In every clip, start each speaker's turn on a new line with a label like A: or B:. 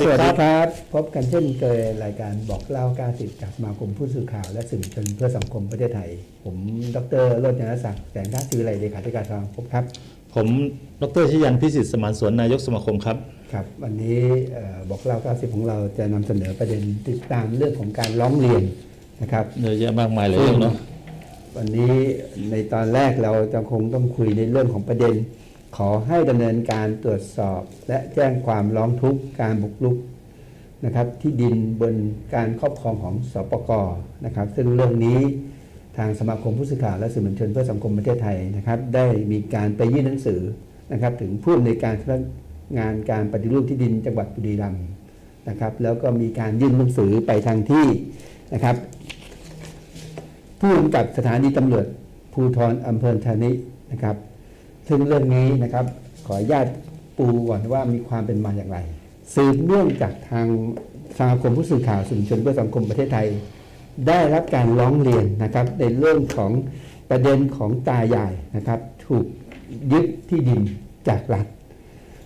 A: ครับส
B: สวั
A: วั
B: ส
A: ส
B: ดี
A: ดี
B: ค
A: ค
B: รั
A: รับ พบกันเช่นเคยรายการบอกเล่า90จากสมาคมผู้สื่อข่าวและสื่อมวลชนเพื่อสังคมประเทศไทย ผมดรโรจนศักดิ์แสงทัศน์ศิวิไลเลขาธิการสมาคมครับ
B: ผมดรชยันพิสิทธิ์สมานสวนนายกสมาคมครับ
A: ครับ วันนี้เอ่อบอกเล่า90 ของเราจะนำเสนอประเด็นติดตามเรื่องของการร้องเรียนนะครับ
B: เยอะแยะมากมายเลยเรื่องเนาะ
A: วันนี้ในตอนแรกเราจะคงต้องคุยในเรื่องของประเด็น ขอให้ดำเนินการตรวจสอบ และแจ้งความร้องทุกข์การบุกรุกนะครับที่ดินบนการครอบครองของสปกนะครับ ซึ่งเรื่องนี้ทางสมาคมผู้สื่อข่าวและสื่อมวลชนเพื่อสังคมประเทศไทยนะครับ ได้มีการไปยื่นหนังสือนะครับ ถึงผู้อำนวยการสำนักงานการปฏิรูปที่ดินจังหวัดบุรีรัมย์นะครับ แล้วก็มีการยื่นหนังสือไปทางที่นะครับ ผู้กำกับสถานีตำรวจภูธรอำเภอธานินะครับ ซึ่งเรื่องนี้นะครับ ขออนุญาตปูก่อนว่ามีความเป็นมาอย่างไร สืบเนื่องจากทางสมาคมผู้สื่อข่าวสื่อมวลชนเพื่อสังคมประเทศไทย ได้รับการร้องเรียนนะครับ ในเรื่องของประเด็นของตายายนะครับ ถูกยึดที่ดินจากรัฐ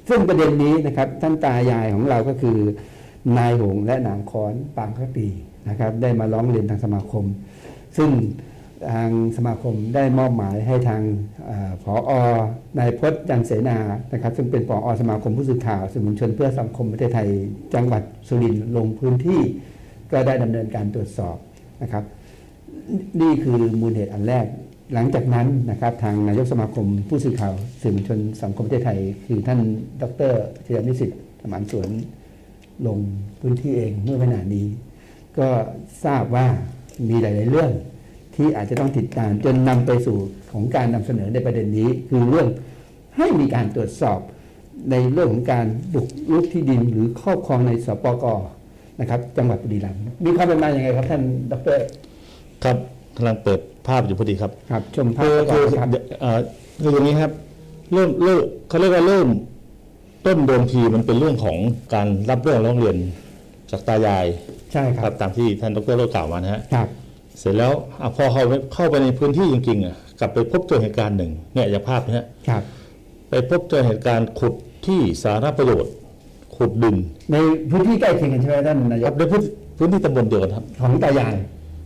A: ซึ่งประเด็นนี้นะครับท่านตายายของเราก็คือนายหงและนางคอนปางพักดีนะครับ ได้มาร้องเรียนทางสมาคม ซึ่ง ทางสมาคมได้มอบหมายให้ทางเออผออนายพจน์จันเสนานะครับ ซึ่งเป็นผอสมาคมผู้สื่อข่าวสื่อมวลชนเพื่อสังคมประเทศไทย จังหวัดสุรินทร์ลงพื้นที่ ก็ได้ดำเนินการตรวจสอบนะครับ นี่คือมูลเหตุอันแรก หลังจากนั้นนะครับ ทางนายกสมาคมผู้สื่อข่าวสื่อมวลชนสังคมประเทศไทย คือท่านดรเชยนิสิทธิ์สมานสวนลงพื้นที่เองเมื่อไม่นานนี้ ก็ทราบว่ามีหลาย ๆ เรื่อง ที่อาจจะต้องติดตามจนนำไปสู่ของการนำเสนอในประเด็นนี้ คือเรื่องให้มีการตรวจสอบในเรื่องของการบุกรุกที่ดินหรือครอบครองในสปกนะครับ จังหวัดบุรีรัมย์มีความเป็นมาอย่างไงครับท่านดร
B: ครับกำลังเปิดภาพอยู่พอดีครับ
A: ครับชมภาพ
B: คือ
A: ก่อ
B: คื
A: น
B: อ
A: นะครับ
B: เอ่อคืออย่างนี้ครับ เริ่มเริ่มเขาเรียกว่าเริ่มต้นเดิมทีมันเป็นเรื่องของการรับเรื่องร้องเรียนจากตายาย
A: ใช่ค
B: ค
A: รั
B: รั
A: บบ
B: ตามที่ท่านดรโรจน์กล่าวมานะฮะ
A: ครับ
B: เสร็จแล้วอะพอเข้าไปเข้าไปในพื้นที่จริงๆอะกลับไปพบเจอเหตุการณ์หนึ่งเนี่ยอย่างภาพเนี้ย
A: ครับ
B: ไปพบเจอเหตุการณ์ขุดที่สาธารณประโยชน์ขุดดิน
A: ในพื้นที่ใกล้เคียงกันใช่ไหมท่านนาย
B: ครั
A: ก
B: บในพื้นพื้นที่ตำบลเดียวกันครับ
A: ของตายาย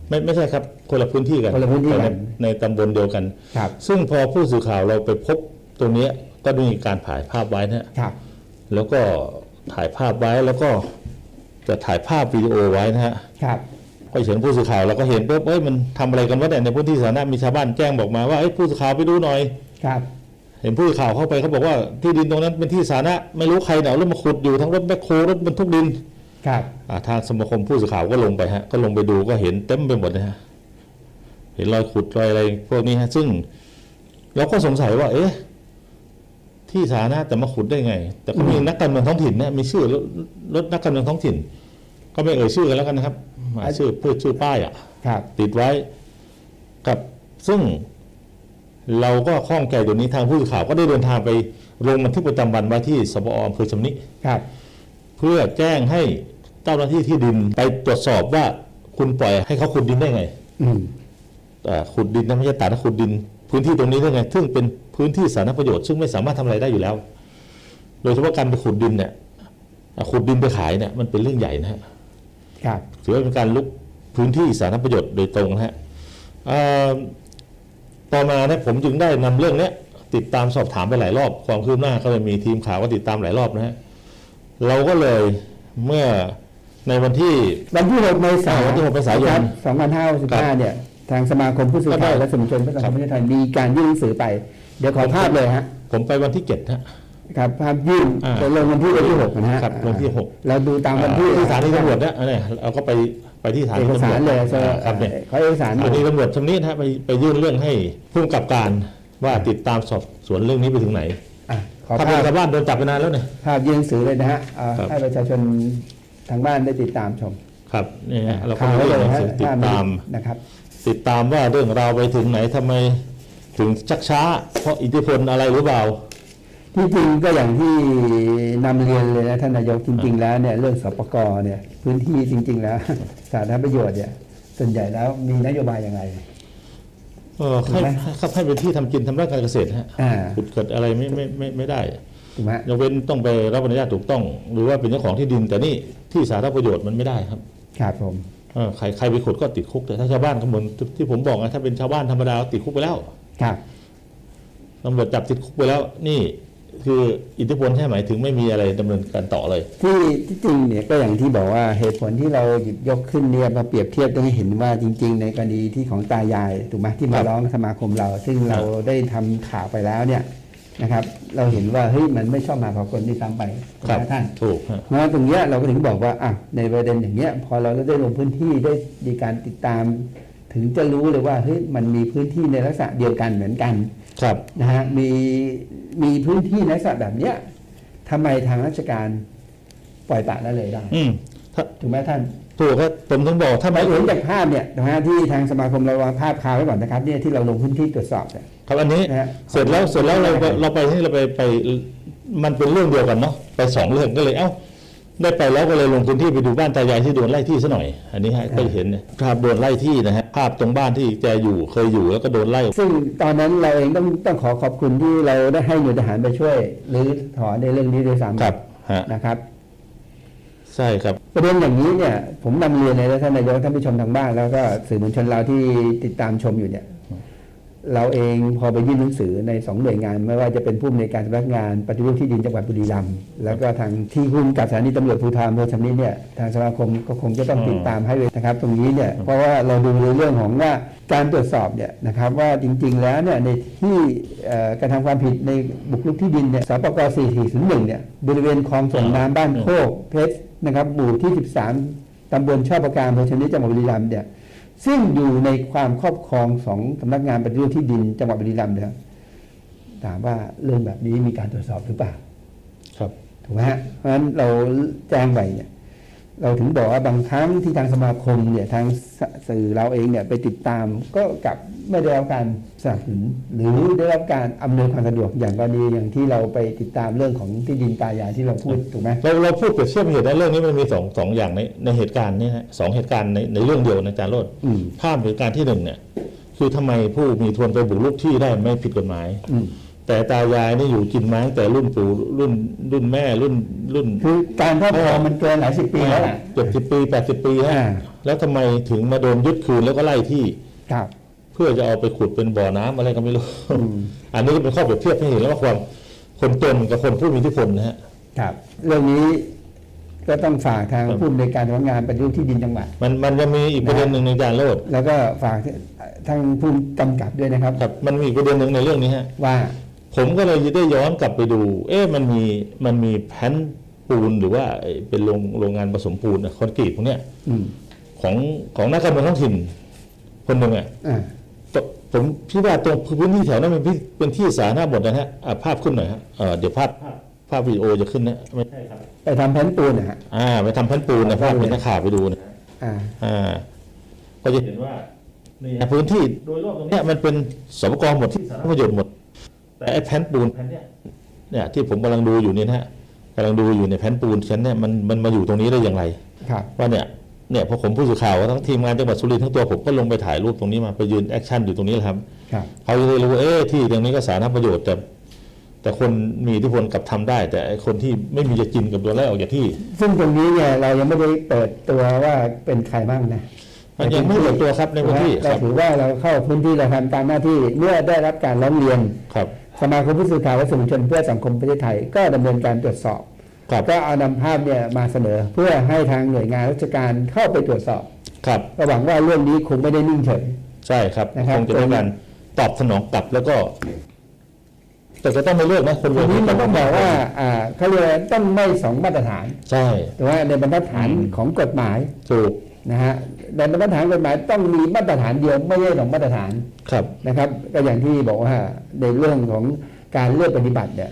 B: ไม่ไม่ใช่ครับ คนละพื้นที่กัน
A: คนละพื้นที่กัน
B: แต่ในในตำบลเดียวกัน
A: ครับ
B: ซึ่งพอผู้สื่อข่าวเราไปพบตรงเนี้ยก็ได้มีการถ่ายภาพไว้นะฮะ
A: ครับ
B: แล้วก็ถ่ายภาพไว้แล้วก็จะถ่ายภาพวิดีโอไว้นะฮะ
A: ครับ
B: ก็เห็นผู้สื่อข่าวเราก็เห็นปุ๊บเอ้ยมันทำอะไรกันวะเนี่ยในพื้นที่สาธารณะมีชาวบ้านแจ้งบอกมาว่าเอ้ยผู้สื่อข่าวไปดูหน่อย
A: ครับ
B: เห็นผู้สื่อข่าวเข้าไปเขาบอกว่าที่ดินตรงนั้นเป็นที่สาธารณะไม่รู้ใครเนี่ยเอารถมาขุดอยู่ทั้งรถแบคโฮรถบรรทุกดิน
A: ครับ
B: อ่าทางสมาคมผู้สื่อข่าวก็ลงไปฮะก็ลงไปดูก็เห็นเต็มไปหมดเลยฮะเห็นรอยขุดรอยอะไรพวกนี้ฮะซึ่งเราก็สงสัยว่า เอ๊ะที่สาธารณะแต่มาขุดได้ไง แต่ก็มีนักการเมืองท้องถิ่นเนี่ยมีชื่อรถรถนักการเมืองท้องถิ่น ก็ไม่เอ่ยชื่อกันแล้วกันนะครับอ่า ชื่อเพื่อชื่อป้ายอะ
A: ครับ
B: ติดไว้กับซึ่งเราก็ข้องใจตัวนี้ทางผู้สื่อข่าวก็ได้เดินทางไปลงบันทึกประจำวันไว้ที่สปออำเภอชำนิ
A: ครับ
B: เพื่อแจ้งให้เจ้าหน้าที่ที่ดินไปตรวจสอบว่าคุณปล่อยให้เขาขุดดินได้ไง
A: อืม
B: เอ่อขุดดินนะไม่ใช่ตัดนะขุดดิน พื้นที่ตรงนี้ได้ไง ซึ่งเป็นพื้นที่สาธารณประโยชน์ซึ่งไม่สามารถทำอะไรได้อยู่แล้ว โดยเฉพาะการไปขุดดินเนี่ยอะขุดดินไปขายเนี่ยมันเป็นเรื่องใหญ่นะฮะ
A: ครับ
B: ถือว่าเป็นการลุกพื้นที่สาธารณประโยชน์โดยตรงนะฮะเอ่อต่อมาเนี่ยผมจึงได้นำเรื่องเนี้ยติดตามสอบถามไปหลายรอบ ความคืบหน้าก็เลยมีทีมข่าวก็ติดตามหลายรอบนะฮะเราก็เลยเมื่อในวันที่
A: วันที่6เมษายน
B: วันที่6เมษายน
A: 2565เนี่ยทางสมาคมผู้สื่อข่าวและสื่อมวลชนเพื่อสังคมประเทศไทยมีการยื่นหนังสือไป เดี๋ยวขอภาพเลยฮะ
B: ผมไปวันที่เจ็ดฮะ
A: ครับภาพยื่น
B: อ่า
A: จะลงวันที่วันที่6นะฮะ
B: ครับวันที่หก
A: เราดูตามวันที่
B: ที่สถานีตำรวจเนี่ยอันเนี่ยเราก็ไปไปที่สถานี
A: เอก
B: ตำรวจ
A: สารเลยใช่ไหม
B: อ่าครับเนี่ย
A: ขอเอกสาร
B: สถานี
A: ดู
B: ตำรวจชำนี้นะฮะไปไปยื่นเรื่องให้ผู้กำกับการว่าติดตามสอบสวนเรื่องนี้ไปถึงไหน
A: อะขอ
B: ถ้า
A: ภา
B: เป็น
A: พ
B: ชาวบ้านโดนจับไปนานแล้วเนี่ย
A: ภาพยื่นหนังสือเลยนะฮะเอา
B: ครับ
A: ให้ประชาชนทางบ้านได้ติดตามชม
B: ครับนี่ฮะเราก็
A: ข่าวไว้
B: เรื่
A: เล
B: อง
A: ยฮะ
B: ติดตาม
A: นะครับ
B: ติดตามว่าเรื่องราวไปถึงไหนทำไมถึงชักช้า เพราะอิทธิพลอะไรหรือเปล่า
A: ที่จริงก็อย่างที่นำเรียนเลยนะท่านนายกจริง ๆ แล้วเนี่ยเรื่องสปกเนี่ยพื้นที่จริง ๆ แล้วสาธารณประโยชน์เนี่ยส่วนใหญ่แล้วมีนโยบายยังไง
B: เออให้
A: ถูกไหม
B: ครับให้เป็นที่ทำกินทำด้านการเกษตรฮะ
A: อ่า
B: ขุดเกิดอะไรไม่ไม่ไม่ไม่ได้
A: ถถูกไหม
B: ยกเว้นต้องไปรับอนุญาตถูกต้อง หรือว่าเป็นเจ้าของที่ดิน แต่นี่ที่สาธารณประโยชน์มันไม่ได้ครับ
A: ครับผม
B: เออใครใครไปขุดก็ติดคุกแต่ถ้าชาวบ้านขางบนที่ผมบอกนะถ้าเป็นชาวบ้านธรรมดาติดคุกไปแล้ว
A: ครับ
B: ตำรวจจับติดคุกไปแล้ว นี่ คืออิทธิพลใช่ไหมถึงไม่มีอะไรดำเนินการต่อเลย
A: ที่ที่จริงเนี่ยก็อย่างที่บอกว่าเหตุผลที่เราหยิบยกขึ้นเนี่ยมาเปรียบเทียบต้องให้เห็นว่าจริง ๆ ในกรณีที่ของตายายถูกไหมที่
B: ค
A: มา
B: รับ
A: ร้องสมาคมเรา ซึ่งเราได้ทำข่าวไปแล้วเนี่ยนะครับ เราเห็นว่าเฮ้ยมันไม่ชอบมาพากลที่ซ้ำไปถูก
B: ครับ
A: ไหมท่าน
B: ถูกฮะ
A: เพราะฉะนั้นตรงเนี้ยเราก็ถึงบอกว่าอะในประเด็นอย่างเงี้ยพอเราได้ลงพื้นที่ได้มีการติดตาม ถึงจะรู้เลยว่าเฮ้ยมันมีพื้นที่ในลักษณะเดียวกันเหมือนกัน
B: ครับ
A: นะฮะมีมีพื้นที่ในลักษณะแบบเนี้ยทำไมทางราชการปล่อยปละละเลยได้
B: อืมถ้า
A: ถูกไหมท่าน
B: ถูกครับผมถึงบอกถ้า
A: ห
B: ไม่
A: มายถึงจากภาพเนี่ยนะฮะที่ทางสมาคมเราวางภาพคาไว้ก่อนนะครับเนี่ยที่เราลงพื้นที่ตรวจสอบเนี่ย
B: ครับอันนี้
A: นะฮะ
B: เสร็จแล้วเสร็จแล้วเราไปเราไปที่เราไปไปมันเป็นเรื่องเดียวกันเนาะไปสองเรื่องก็เลยเอ้า ได้ไปแล้วก็เลยลงพื้นที่ไปดูบ้านตายายที่โดนไล่ที่ซะหน่อย อันนี้ฮะก็เห็นเนี่ยภาพโดนไล่ที่นะฮะภาพตรงบ้านที่แกอยู่เคยอยู่แล้วก็โดนไล่
A: ซึ่งตอนนั้นเราเองต้องต้องขอขอบคุณที่เราได้ให้หน่วยทหารไปช่วยหรือถอนในเรื่องนี้ด้วยซ้ำ
B: ครับฮะ
A: นะครับ
B: ใช่ครับ
A: ประเด็นอย่างนี้เนี่ยผมนำเรียนในท่านนายกท่านผู้ชมทางบ้านแล้วก็สื่อมวลชนเราที่ติดตามชมอยู่เนี่ย เราเองพอไปยื่นหนังสือในสองหน่วยงาน ไม่ว่าจะเป็นผู้อำนวยการสำนักงานปฏิรูปที่ดินจังหวัดบุรีรัมย์แล้วก็ทางที่ผู้กำกับสถานีตำรวจภูธรอำเภอชำนิเนี่ยทางสมาคมก็คงจะต้องติดตามให้เลยนะครับ ตรงนี้เนี่ยเพราะว่าเราดูในเรื่องของว่าการตรวจสอบเนี่ยนะครับว่าจริงๆแล้วเนี่ยในที่เอ่อกระทำความผิดในบุกรุกที่ดินเนี่ยสปก4401เนี่ยบริเวณคลองส่งน้ำบ้านโคกเพชรนะครับหมู่ที่ 13ตำบลชอบประการอำเภอชำนิจังหวัดบุรีรัมย์เนี่ย ซึ่งอยู่ในความครอบครองของสำนักงานปฏิรูปที่ดินจังหวัดบุรีรัมย์เนี่ยถามว่าเรื่องแบบนี้มีการตรวจสอบหรือเปล่า
B: ครับ
A: ถูกไหมฮะเพราะฉะนั้นเราแจ้งไปเนี่ย เราถึงบอกว่าบางครั้งที่ทางสมาคมเนี่ยทางสสื่อเราเองเนี่ยไปติดตามก็กลับไม่ได้รับการสนับสนุนหรือได้รับการอำนวยความสะดวกอย่างกรณีอย่างที่เราไปติดตามเรื่องของที่ดินตายายที่เราพูดถูกไหม
B: เราเราพูดเปรียบเทียบเหตุในเรื่องนี้มันมีสองสองอย่างในในเหตุการณ์นี้ฮะสองเหตุการณ์ในในเรื่องเดียวนะอาจารย์โรด
A: อืม
B: ภาพเหตุการณ์ที่หนึ่งเนี่ยคือทำไมผู้มีทวนไปบุกรุกที่ได้ไม่ผิดกฎหมาย
A: อืม
B: แต่ตายายนี่อยู่กินมาตั้งแต่รุ่นปู่รุ่นรุ่นแม่รุ่นรุ่น
A: คือการครอบครองมันเกินหลายสิบปีแล้วแหละ
B: เจ็ดสิบปีแปดสิบปีฮะ
A: อ่า
B: แล้วทำไมถึงมาโดนยึดคืนแล้วก็ไล่ที่
A: ครับ
B: เพื่อจะเอาไปขุดเป็นบ่อน้ำอะไรก็ไม่รู้
A: อืม
B: อันนี้ก็เป็นข้อเปรียบเทียบให้เห็นแล้วว่าความคนจนกับคนผู้มีอิทธิพลนะฮะ
A: ครับ เรื่องนี้ก็ต้องฝากทาง
B: ครับ
A: ผู้อำนวยการสำนักงานปฏิรูปที่ดินจังหวัด
B: มันมันยังมีอีกประเด็นหนึ่งในการโลด
A: แล้วก็ฝากทางผู้กำกับด้วยนะครับ
B: ครับ มันมีอีกประเด็นหนึ่งในเรื่องนี้ฮะ
A: ว่า
B: ผมก็เลยได้ย้อนกลับไปดู เอ๊ะมันมีมันมีแผ่นปูนหรือว่าไอ้เป็นโรงโรงงานผสมปูนอะคอนกรีตพวกเนี้ย
A: อืม
B: ของของนักการเมืองท้องถิ่น คนหนึ่งอะ
A: อ่า
B: ตผมคิดว่าตรงพื้นที่แถวนั้นเป็นที่เป็นที่สาธารณะหมดนะฮะอะภาพขึ้นหน่อยฮะเอ่อเดี๋ยวภาพภาพภาพวิดีโอจะขึ้นนะไม่ใช่ครับ
A: ไปทำแผ่นปูนนะฮะ
B: อ่าไปทำแผ่นปูนนะภาพเป็นนักข่าวไปดูนะ
A: อ่า
B: อ่า ก็จะเห็นว่านี่ฮะพื้นที่โดยรอบตรงเนี้ยมันเป็นสปกรหมดที่สาธารณประโยชน์หมด แต่ไอ้แผ่นปูนแผ่นเนี้ยเนี่ยที่ผมกำลังดูอยู่นี่นะฮะกำลังดูอยู่ในแผ่นปูนชั้นเนี่ยมันมันมาอยู่ตรงนี้ได้อย่างไร
A: ครับ
B: ว่าเนี่ยเนี่ยพอผมผู้สื่อข่าวทั้งทีมงานจังหวัดสุรินทร์ทั้งตัวผมก็ลงไปถ่ายรูปตรงนี้มาไปยืนแอคชั่นอยู่ตรงนี้แหละครับ
A: ครับ
B: เขาจะได้รู้ว่าเอ๊ะที่ตรงนี้ก็สาธารณประโยชน์แต่แต่คนมีอิทธิพลกลับทำได้ แต่ไอ้คนที่ไม่มีจะกินกับโดนไล่ออกจากที่
A: ซึ่งตรงนี้เนี่ยเรายังไม่ได้เปิดตัวว่าเป็นใครบ้างนะ
B: มันยังไม่เปิดตัวครับในพื้นที่ค
A: เรา
B: รับ
A: ถือว่าเราเข้าพื้นที่เราทำตามหน้าที่เมื่อได้รับการร้องเรียน
B: ครับ
A: สมาคมผู้สื่อข่าวและสื่อมวลชนเพื่อสังคมประเทศไทยก็ดำเนินการตรวจสอบ
B: ครับ
A: ก็เอานำภาพเนี่ยมาเสนอเพื่อให้ทางหน่วยงานราชการเข้าไปตรวจสอบ
B: ครับ
A: ก็หวังว่าเรื่องนี้คงไม่ได้นิ่งเฉย
B: ใช่ครับ
A: นะครับ
B: คงจะได้การตอบสนองกลับแล้วก็ แต่ก็ต้องไม่เลือกนะคน
A: ทีนี้มันต้องบอกว่าอ่าเขาเรียกว่าต้องไม่สองมาตรฐาน
B: ใช่
A: แต่ว่าในบรรทัดฐาน
B: อืม
A: ของกฎหมาย
B: ถูก
A: นะฮะ ในบรรทัดฐานกฎหมายต้องมีมาตรฐานเดียวไม่ใช่สองมาตรฐาน
B: ครับ
A: นะครับ ก็อย่างที่บอกว่าในเรื่องของการเลือกปฏิบัติเนี่ย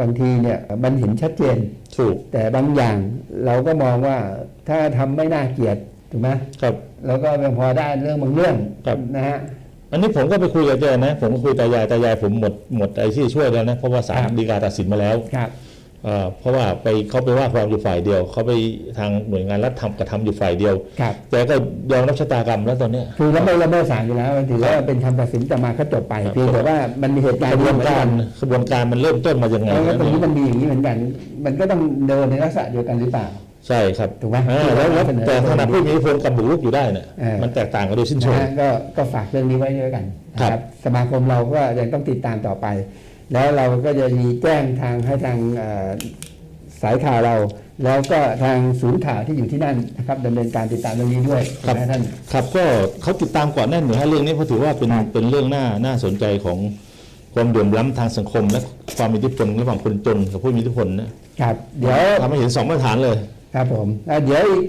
A: บางทีเนี่ยมันเห็นชัดเจน
B: ถูก
A: แต่บางอย่างเราก็มองว่าถ้าทำไม่น่าเกลียดถูกไหม
B: ครับ
A: แล้วก็ยังพอได้เรื่องบางเรื่อง
B: ครับ
A: นะฮะ
B: อันนี้ผมก็ไปคุยกับแกนะ ผมก็คุยตายายตายายผมหมดหมดไอ้ที่ช่วยแล้วนะเพราะว่าศาลฎีกาตัดสินมาแล้ว
A: ครับ
B: เอ่อเพราะว่าไปเขาไปว่าความอยู่ฝ่ายเดียวเขาไปทางหน่วยงานรัฐทำกระทำอยู่ฝ่ายเดียว
A: ครับ
B: แต่ก็ยอมรับชะตากรรมแล้วตอนเนี้ย
A: คือละเมิดละเมิดศาลอยู่แล้วถือว่าเป็นคำตัดสินแต่มาก็จบไป
B: ครับ
A: เพียงแต่ว่ามันมีเหตุ
B: ก
A: การณ์
B: ระบ
A: เดี
B: วย
A: วนเหมือน
B: กา
A: กั
B: ร
A: น
B: กระบวนการมันเริ่มต้นมายังไง
A: แล้วก็ตรงนี้
B: เย
A: มันมีอย่างนี้เหมือนกัน มันก็ต้องเดินในลักษณะเดียวกันหรือเปล่า
B: ใช่ครับ
A: ถูกไหม
B: เออแล้วแล้ว
A: เสนอ
B: แต่ขนาดผู้มีอิทธิพลกับบุกรุกอยู่ได้เนี่ย
A: เออ
B: มันแตกต่างกันโดยสิ้นเชิ
A: นะ
B: ง
A: ฮะก็ก็ฝากเรื่องนี้ไว้ด้วยกันนะค
B: ครั
A: รับ
B: บ
A: สมาคมเราก็ยังต้องติดตามต่อไป แล้วเราก็จะมีแจ้งทางให้ทางเอ่อสายข่าวเรา แล้วก็ทางศูนย์ข่าวที่อยู่ที่นั่นนะครับดำเนินการติดตามเรื่องนี้ด้วยนะท่าน
B: ครับก็เขาติดตามก่อนแน่นหนึ่งฮะเรื่องนี้เพราะถือว่าเป็น
A: ครับ
B: เป็นเรื่องน่าน่าสนใจของความเหลื่อมล้ำทางสังคม และความมีอิทธิพลระหว่างคนจนกับผู้มีอิทธิพลนะครับ
A: เดี๋ยว
B: ทำให้เห็นสองมาตรฐานเลย
A: ครับผมอะเดี๋ยวอีก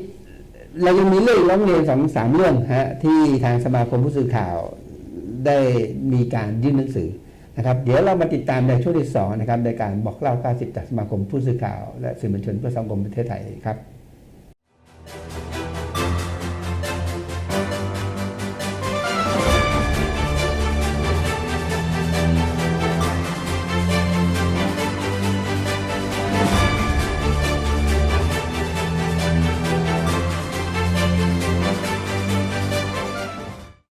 A: เรายังมีเรื่องร้องเรียนสองสามเรื่องฮะที่ทางสมาคมผู้สื่อข่าวได้มีการยื่นหนังสือ นะครับเดี๋ยวเรามาติดตามในช่วงที่สองนะครับในการบอกเล่า 90 จากสมาคมผู้สื่อข่าวและสื่อมวลชนเพื่อสังคมประเทศไทยครับ